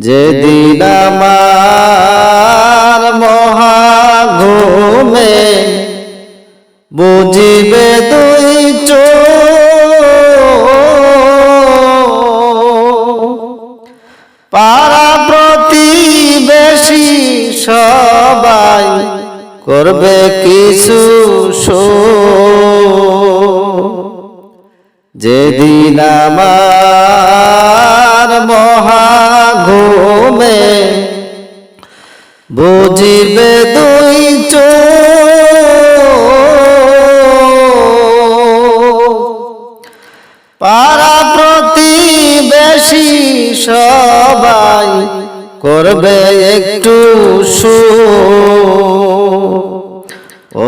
যেদিন আমার মহা ঘুমে বুঝিবে দুই চোখ পাড়া প্রতিবেশী সবাই করবে কিছু শো যেদিন আমার বুঝিবে দুই চোখ। পাড়া প্রতিবেশী সবাই করবে একটু সু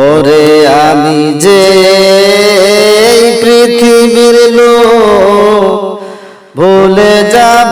ওরে আমি যে পৃথিবীর লোক, ভুলে যাবে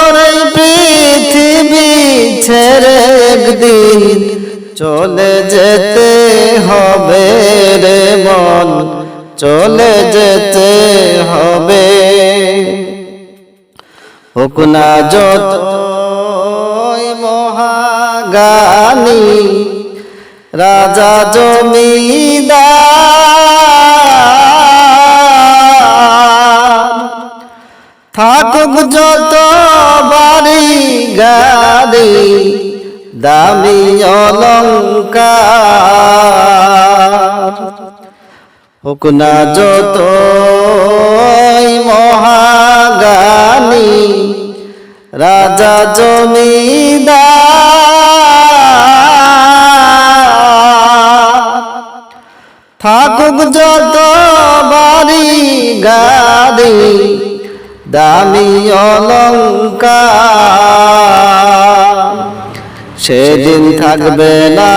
ছেড়ে একদিন, চলে যেতে হবে রে মন, চলে যেতে হবে। হোক না যত মহাগানী রাজা জমিদার, থাকুক যত বাড়ি গাড়ি দামি অলঙ্কার হোক না যত মহাগানী, রাজা জমিদার। থাকুক যত বাড়ি গাড়ি, দামি অলঙ্কার সেদিন থাকবে না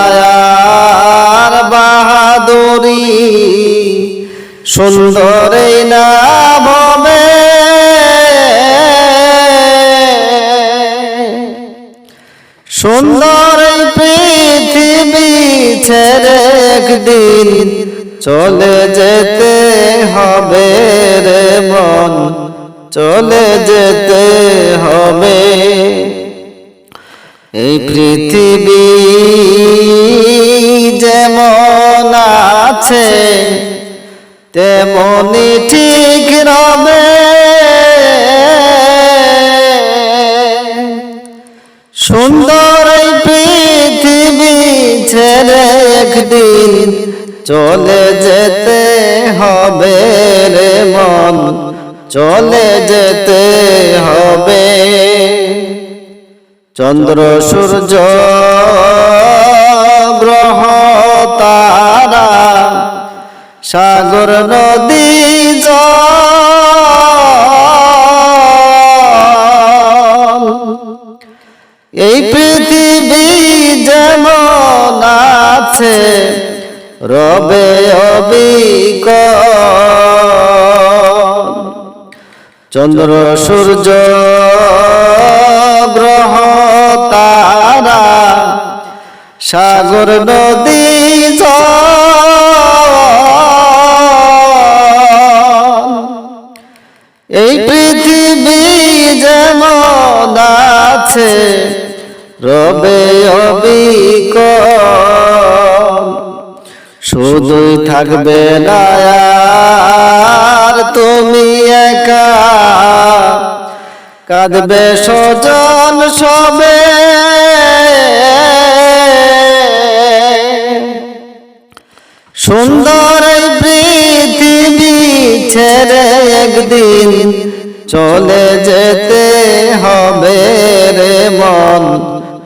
আর বাহাদুরি সুন্দরই না ভবে সুন্দর পৃথিবী ছেড়ে একদিন চলে যেতে সুন্দর পৃথিবী ছেড়ে একদিন চলে যেতে হবে রে মন, চলে যেতে হবে। চন্দ্র, সূর্য, গ্রহ, তারা, সাগর, নদী আছে। রবে অবিক চন্দ্র সূর্য গ্রহ তারা সাগর নদী এই পৃথিবী যেমন আছে রবে অবিকল। শুধুই থাকবে না আর তুমি একা। কাঁদবে সজন সবে। সুন্দর পৃথিবী ছেড়ে একদিন চলে যেতে হবে রে মন।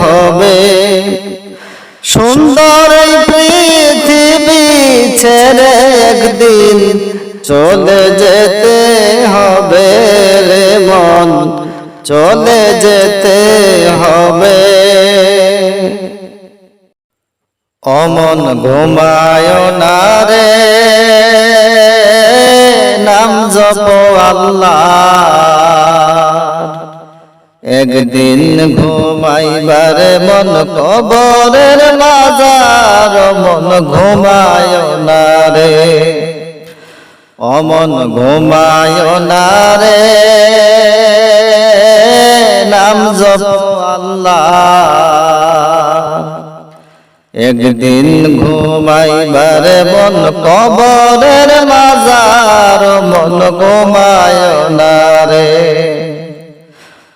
হবে। সুন্দর পৃথিবী ছেড়ে একদিন চলে যেতে হবে রে মন, চলে যেতে হবে। অমন ঘুমায় না রে, নাম জপ আল্লাহ। একদিন ঘুমাইবার মন কবরের মাজার, মন ঘুমায় না রে অমন ঘুমায় না রে নাম জপ আল্লাহ। একদিন ঘুমাইবার মন কবরের মাজার, মন ঘুমায় না রে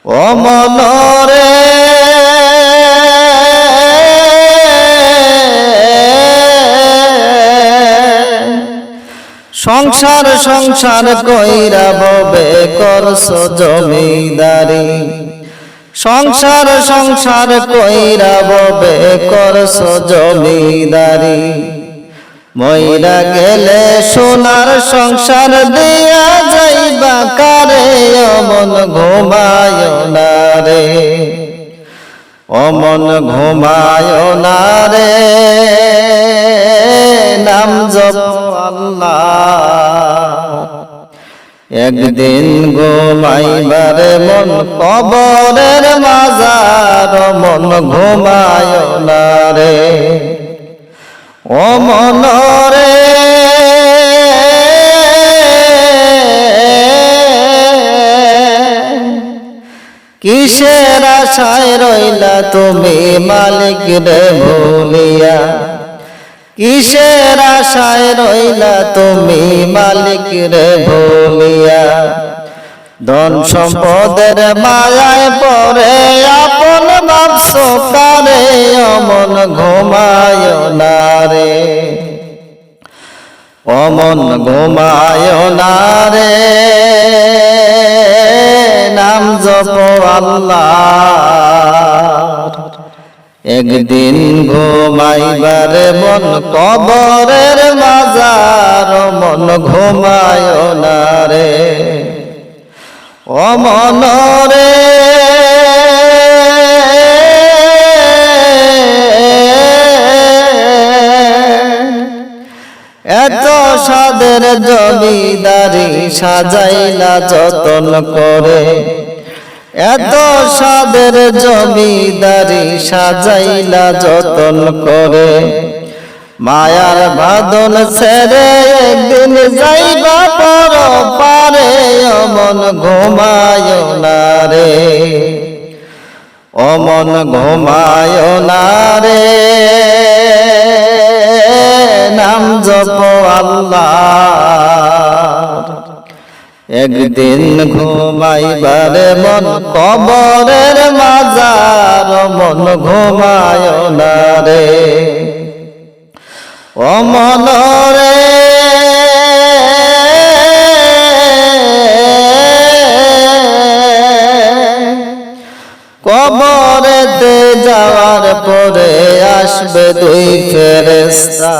ও মন রে সংসার সংসার কইরা ববে করছ জমিদারি। সংসার সংসার কইরা ববে করছ জমিদারি। মইরা গেলে সোনার সংসার দিয়া যাইবা কারে? অমন ঘুমায় না রে। অমন ঘুমায় না রে। নাম জপ আল্লাহ। একদিন ঘুমাইবার মন কবরের মাজার মন ঘুমায় না রে। ও কিসের আশায় রইলা তুমি মালিক রে ভুলিয়া কিসের আশায় রইলা তুমি মালিক রে ভুলিয়া ধন সম্পদের মায়ায় পরে আপন বাপস কারে অমন ঘুমায় না রে। অমন ঘুমায় না রে। জপ আল্লাহ একদিন ঘুমাইবার মন কবরের মাজার, মন ঘুমায় না রে। ও মন রে। এত সাদের জমিদারি সাজাইলা যতন করে। এত সাদের জমিদারি সাজাইলা যতন করে। মায়ার বাদন ছেড়ে একদিন যাইবা পর পারে অমন ঘুমায় না রে। অমন ঘুমায় না রে। নাম জপ আল্লাহ। একদিন ঘুমাইবার মন কবরের মাজার, মন ঘুমায় না রে। ও মন রে। কবরেতে যাওয়ার পরে আসবে দুই ফেরেস্তা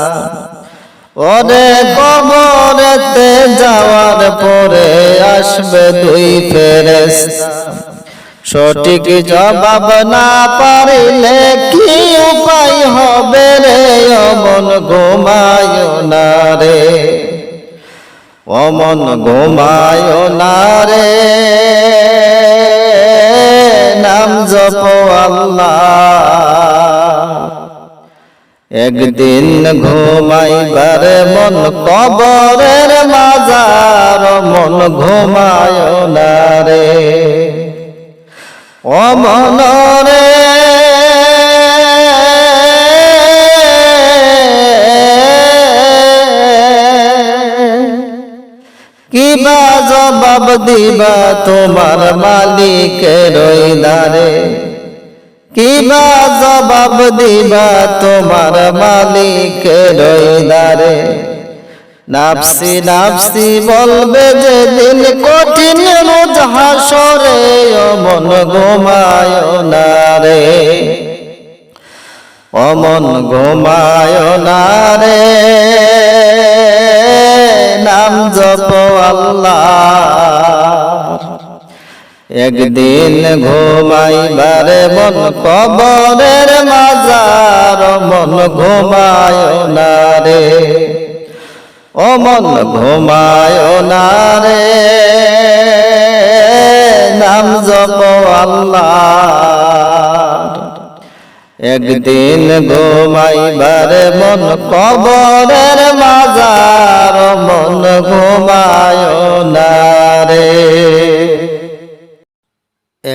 ওরে কবরেতে যাওয়ার পরে আসবে দুই ফেরেস্তা সঠিক জবাব না পারিলে কি উপায় হবে রে? অমন ঘুমায় না রে। অমন ঘুমায় না রে। নাম জপ আল্লাহ। একদিন ঘুমাইবার মন কবরের মাজার, মন ঘুমায় না রে। ও মন রে। কিবা জবাব দিবা তোমার মালিকের দারে কিবা জবাব দিবা তোমার মালিকের দারে নাফসি নাফসি বলবে যে দিন কঠিন রোজ অমন ঘুমায় না রে। অমন ঘুমায় না রে। নাম জপ আল্লাহ। একদিন ঘুমাইবারে মন কবরের মাজার, মন ঘুমায় না রে ও মন ঘুমায় না নাম জপ আল্লাহ। একদিন ঘুমাইবারে মন কবরের মাজার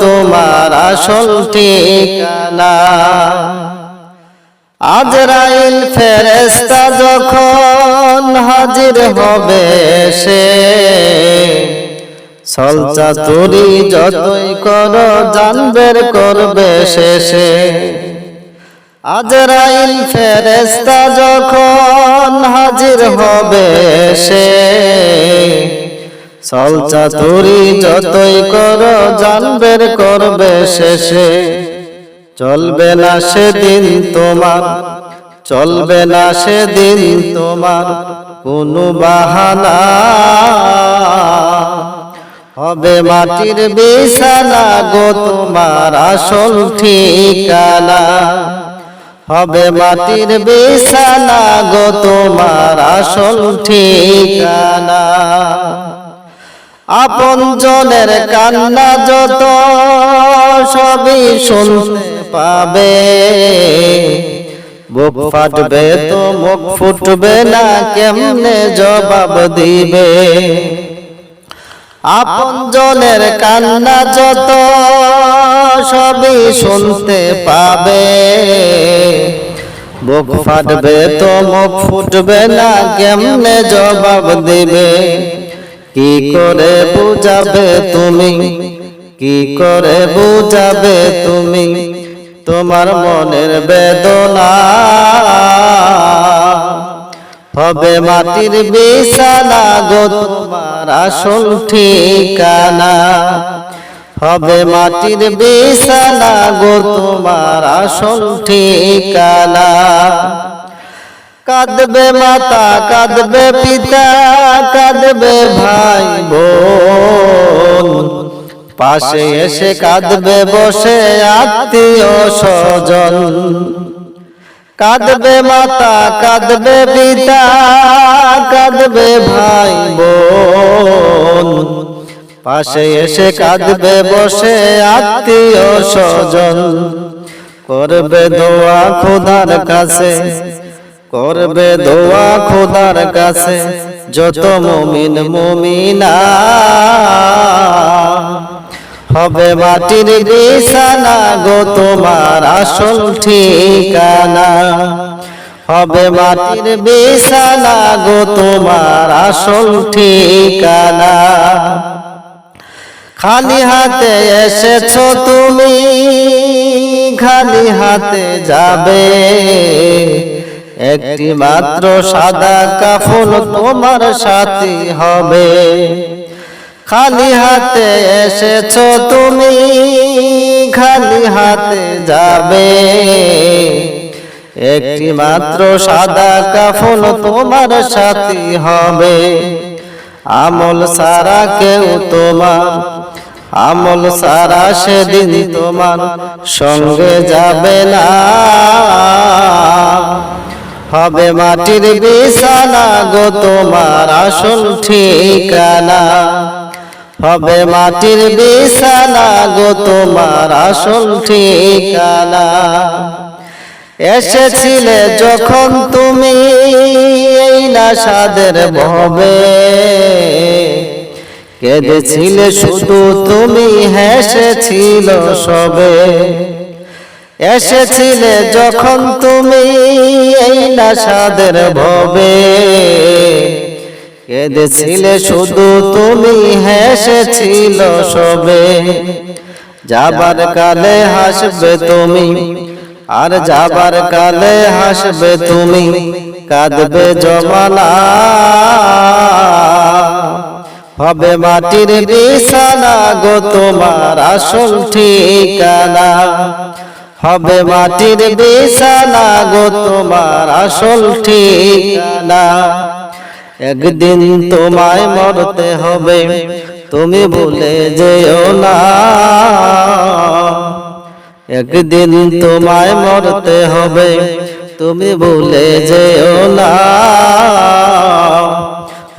তোমার আসল ঠিকানা। আজরাইল ফেরেস্তা যখন হাজির হবে সে সলচা তুরি যতই কর জানবের করবে শেষে আজরাইল ফেরেস্তা যখন হাজির হবে সে সলচা তুরি যতই কর, জানবের করবে শেষে। চলবে না সেদিন তোমার, চলবে না সেদিন তোমার কোনো বাহানা। হবে মাটির বিছানা গো তোমার আসল ঠিকানা। হবে মাটির বিছানা গো তোমার আসল ঠিকানা। আপন জনের কান্না যত সবই শুনতে পাবে। বুক ফাটবে তো মুখ ফুটবে না, কেমনে জবাব দিবে? আপন জনের কান্না যত সবই শুনতে পাবে। বুক ফাটবে তো মুখ ফুটবে না, কেমনে জবাব দিবে? কি করে বুঝাবে তুমি? কি করে বুঝাবে তুমি? তোমার মনের বেদনা হবে মাটির বিছানা গো, তোমার আসল ঠিকানা। হবে মাটির বিছানা গো, তোমার আসল ঠিকানা। কাঁদবে মাতা, কাঁদবে পিতা, কাঁদবে ভাই বোন। পাশে এসে কাঁদবে, বসে আত্মীয় স্বজন। কাঁদবে মাতা, কাঁদবে পিতা, কাঁদবে ভাই বোন। পাশে এসে কাঁদবে, বসে আত্মীয় স্বজন। করবে দোয়া খোদার কাছে। করবে দোয়া খোদার কাছে, যত মুমিন মুমিনা। হবে মাটির বিছানা গো তোমার আসল ঠিকানা। হবে মাটির বিছানা গো তোমার আসল ঠিকানা। খালি হাতে এসেছ তুমি, খালি হাতে যাবে। একটি মাত্র সাদা কাফন তোমার সাথী হবে। খালি হাতে এসেছ তুমি, খালি হাতে যাবে। একটি মাত্র সাদা কাফন তোমার সাথী হবে। আমল সারা কেউ তোমার, আমল সারা সেদিন তোমার সঙ্গে যাবে না। হবে মাটির বিছানা গো, তোমার আসল ঠিকানা। হবে মাটির বিছানা গো, তোমার আসল ঠিকানা। এসেছিলে যখন তুমি এই নাসাদের ভবে। কেঁদেছিলে শুধু তুমি, হেসেছিল সবে। এসেছিলে যখন তুমি এই নাসাদের ভবে। কেঁদেছিলে শুধু তুমি, হেসেছিল সবে। যাবার কালে হাসবে তুমি, আর যাবার কালে হাসবে তুমি, কাঁদবে জমানা হবে মাটির বিছানা গো তোমার আসল ঠিকানা। হবে মাটির বিছানা গো তোমার আসল ঠিকানা। একদিন তোমায় মরতে হবে তুমি ভুলে যেও না। একদিন তোমায় মরতে হবে তুমি ভুলে যেও না।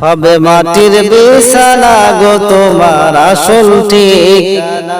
হবে মাটির বিছানা গো তোমার আসল ঠিকানা।